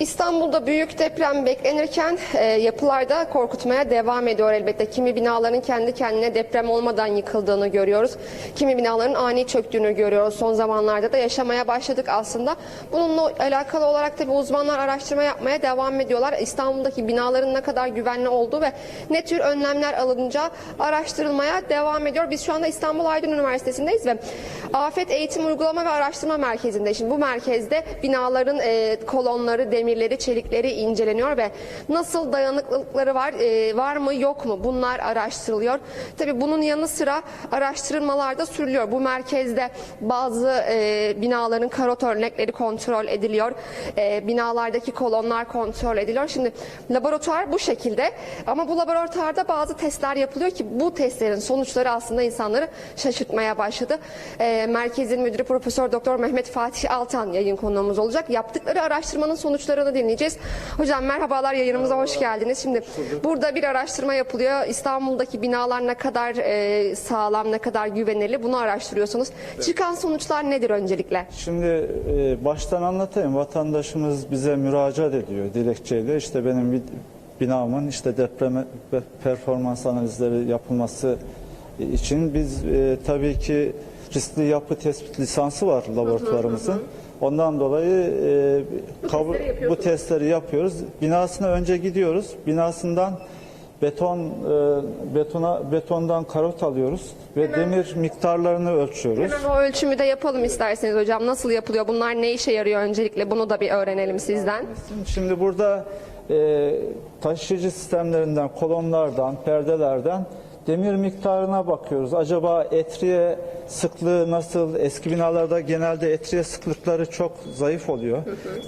İstanbul'da büyük deprem beklenirken e, yapılarda korkutmaya devam ediyor elbette. Kimi binaların kendi kendine deprem olmadan yıkıldığını görüyoruz. Kimi binaların ani çöktüğünü görüyoruz. Son zamanlarda da yaşamaya başladık aslında. Bununla alakalı olarak tabii uzmanlar araştırma yapmaya devam ediyorlar. İstanbul'daki binaların ne kadar güvenli olduğu ve ne tür önlemler alınacağı araştırılmaya devam ediyor. Biz şu anda İstanbul Aydın Üniversitesi'ndeyiz ve Afet Eğitim Uygulama ve Araştırma Merkezi'nde. Şimdi bu merkezde binaların e, kolonları, demirleri, çelikleri inceleniyor ve nasıl dayanıklılıkları var, e, var mı yok mu bunlar araştırılıyor. Tabii bunun yanı sıra araştırmalar da sürülüyor. Bu merkezde bazı e, binaların karot örnekleri kontrol ediliyor. E, binalardaki kolonlar kontrol ediliyor. Şimdi laboratuvar bu şekilde ama bu laboratuvarda bazı testler yapılıyor ki bu testlerin sonuçları aslında insanları şaşırtmaya başladı. E, merkezin müdürü Profesör Doktor Mehmet Fatih Altan yayın konuğumuz olacak. Yaptıkları araştırmanın sonuçlarını dinleyeceğiz. Hocam merhabalar yayınımıza hoş geldiniz. Şimdi burada bir araştırma yapılıyor. İstanbul'daki binalar ne kadar e, sağlam, ne kadar güvenilir bunu araştırıyorsunuz. Çıkan sonuçlar nedir öncelikle? Şimdi e, baştan anlatayım. Vatandaşımız bize müracaat ediyor dilekçeyle. İşte benim bir binamın işte deprem performans analizleri yapılması için biz e, tabii ki riskli yapı tespit lisansı var laboratuvarımızın. Ondan dolayı e, kabul- testleri bu testleri yapıyoruz. Binasına önce gidiyoruz. Binasından beton e, betona betondan karot alıyoruz ve demir miktarlarını ölçüyoruz. Hemen o ölçümü de yapalım isterseniz hocam. Nasıl yapılıyor? Bunlar ne işe yarıyor öncelikle? Bunu da bir öğrenelim sizden. Şimdi burada e, taşıyıcı sistemlerinden, kolonlardan, perdelerden demir miktarına bakıyoruz. Acaba etriye sıklığı nasıl? Eski binalarda genelde etriye sıklıkları çok zayıf oluyor.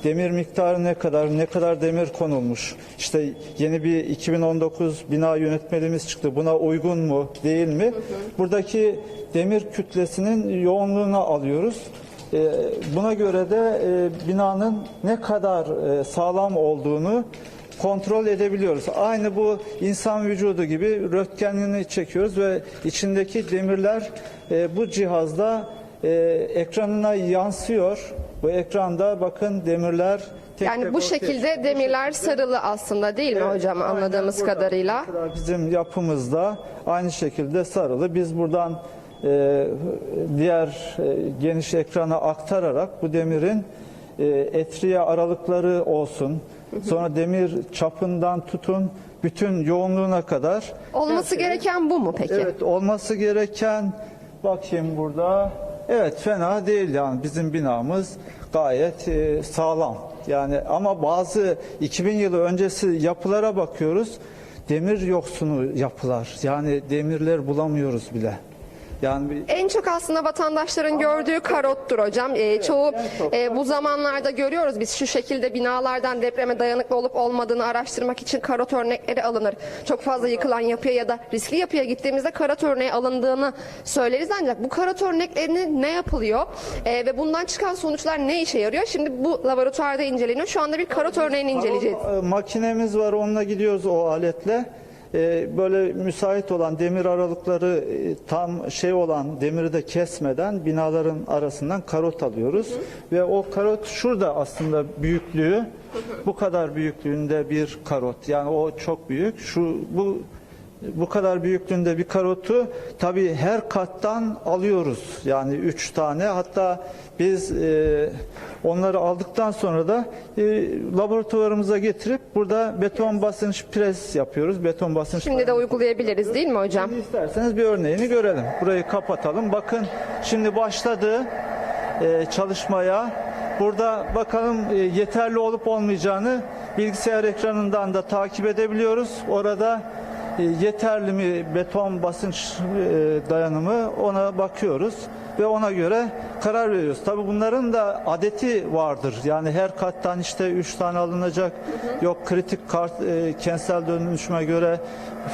Demir miktarı ne kadar? Ne kadar demir konulmuş? İşte yeni bir 2019 bina yönetmeliğimiz çıktı. Buna uygun mu, değil mi? Buradaki demir kütlesinin yoğunluğunu alıyoruz. E, Buna göre de e, binanın ne kadar e, sağlam olduğunu kontrol edebiliyoruz. Aynı bu insan vücudu gibi röntgenini çekiyoruz ve içindeki demirler e, bu cihazda e, ekranına yansıyor. Bu ekranda bakın demirler tek Yani tek bu şekilde çıkıyor. demirler sarılı aslında değil mi Evet, hocam aynen anladığımız burada. kadarıyla? Bizim yapımızda aynı şekilde sarılı. Biz buradan e, diğer e, geniş ekrana aktararak bu demirin e, etriye aralıkları olsun. Sonra demir çapından tutun bütün yoğunluğuna kadar. Olması gereken bu mu peki? Evet olması gereken bakayım burada. Evet fena değil yani bizim binamız gayet e, sağlam. Yani ama bazı 2000 yılı öncesi yapılara bakıyoruz. Demir yoksunu yapılar. Yani demirler bulamıyoruz bile. Yani bir- En çok aslında vatandaşların gördüğü karottur hocam. Ee, çoğu e, bu zamanlarda görüyoruz biz şu şekilde binalardan depreme dayanıklı olup olmadığını araştırmak için karot örnekleri alınır. Çok fazla yıkılan yapıya ya da riskli yapıya gittiğimizde karot örneği alındığını söyleriz ancak bu karot örneklerini ne yapılıyor Ee, ve bundan çıkan sonuçlar ne işe yarıyor? Şimdi bu laboratuvarda inceleniyor. Şu anda bir karot örneğini inceleyeceğiz. E, Makinemiz var onunla gidiyoruz o aletle. E, Böyle müsait olan demir aralıkları e, tam şey olan demiri de kesmeden binaların arasından karot alıyoruz. Ve o karot şurada aslında büyüklüğü bu kadar büyüklüğünde bir karot. Yani o çok büyük. Şu bu bu kadar büyüklüğünde bir karotu tabii her kattan alıyoruz. Yani üç tane hatta biz e, onları aldıktan sonra da e, laboratuvarımıza getirip burada beton basınç pres yapıyoruz. Beton basınç Şimdi de uygulayabiliriz değil mi hocam? Şimdi isterseniz bir örneğini görelim. Burayı kapatalım. Bakın şimdi başladı e, çalışmaya. Burada bakalım e, yeterli olup olmayacağını bilgisayar ekranından da takip edebiliyoruz. Orada yeterli mi beton basınç e, dayanımı ona bakıyoruz ve ona göre karar veriyoruz. Tabii bunların da adeti vardır. Yani her kattan işte 3 tane alınacak. Yok kritik kart, e, kentsel dönüşüme göre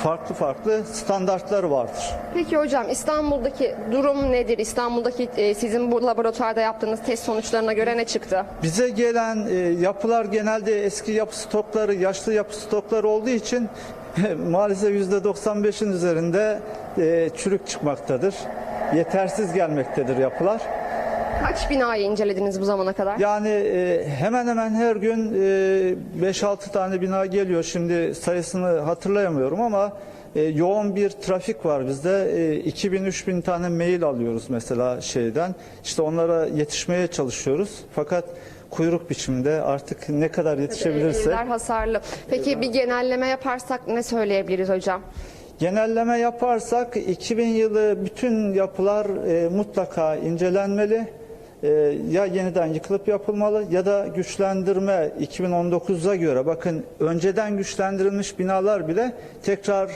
farklı farklı standartlar vardır. Peki hocam İstanbul'daki durum nedir? İstanbul'daki e, sizin bu laboratuvarda yaptığınız test sonuçlarına göre ne çıktı? Bize gelen e, yapılar genelde eski yapı stokları, yaşlı yapı stokları olduğu için maalesef %95'in üzerinde e, çürük çıkmaktadır. Yetersiz gelmektedir yapılar. Kaç binayı incelediniz bu zamana kadar? Yani e, hemen hemen her gün e, 5-6 tane bina geliyor. Şimdi sayısını hatırlayamıyorum ama e, yoğun bir trafik var bizde. E, 2000-3000 tane mail alıyoruz mesela şeyden. İşte onlara yetişmeye çalışıyoruz. Fakat kuyruk biçimde artık ne kadar yetişebilirsek. Evler hasarlı. Peki bir genelleme yaparsak ne söyleyebiliriz hocam? Genelleme yaparsak 2000 yılı bütün yapılar e, mutlaka incelenmeli. E, ya yeniden yıkılıp yapılmalı ya da güçlendirme 2019'a göre bakın önceden güçlendirilmiş binalar bile tekrar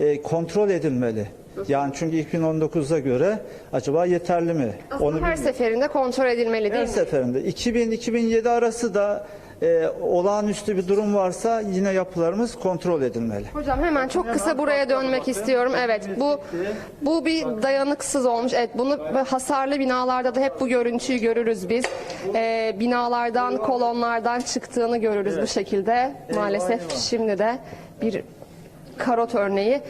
e, kontrol edilmeli. Yani çünkü 2019'a göre acaba yeterli mi? Aslında her bilmiyorum. seferinde kontrol edilmeli değil Her mi? seferinde 2000-2007 arası da e, olağanüstü bir durum varsa yine yapılarımız kontrol edilmeli. Hocam hemen çok kısa buraya dönmek istiyorum. Evet bu bu bir dayanıksız olmuş. Evet bunu hasarlı binalarda da hep bu görüntüyü görürüz biz. Ee, binalardan kolonlardan çıktığını görürüz bu şekilde. Maalesef şimdi de bir karot örneği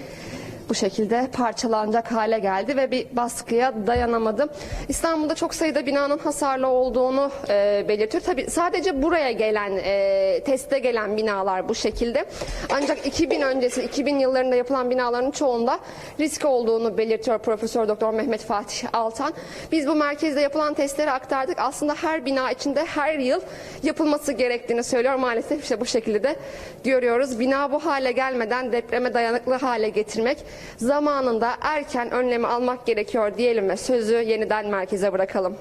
bu şekilde parçalanacak hale geldi ve bir baskıya dayanamadı. İstanbul'da çok sayıda binanın hasarlı olduğunu e, belirtiyor. Tabii sadece buraya gelen, e, teste gelen binalar bu şekilde. Ancak 2000 öncesi, 2000 yıllarında yapılan binaların çoğunda risk olduğunu belirtiyor Profesör Doktor Mehmet Fatih Altan. Biz bu merkezde yapılan testleri aktardık. Aslında her bina içinde her yıl yapılması gerektiğini söylüyor. Maalesef işte bu şekilde de görüyoruz. Bina bu hale gelmeden depreme dayanıklı hale getirmek zamanında erken önlemi almak gerekiyor diyelim ve sözü yeniden merkeze bırakalım.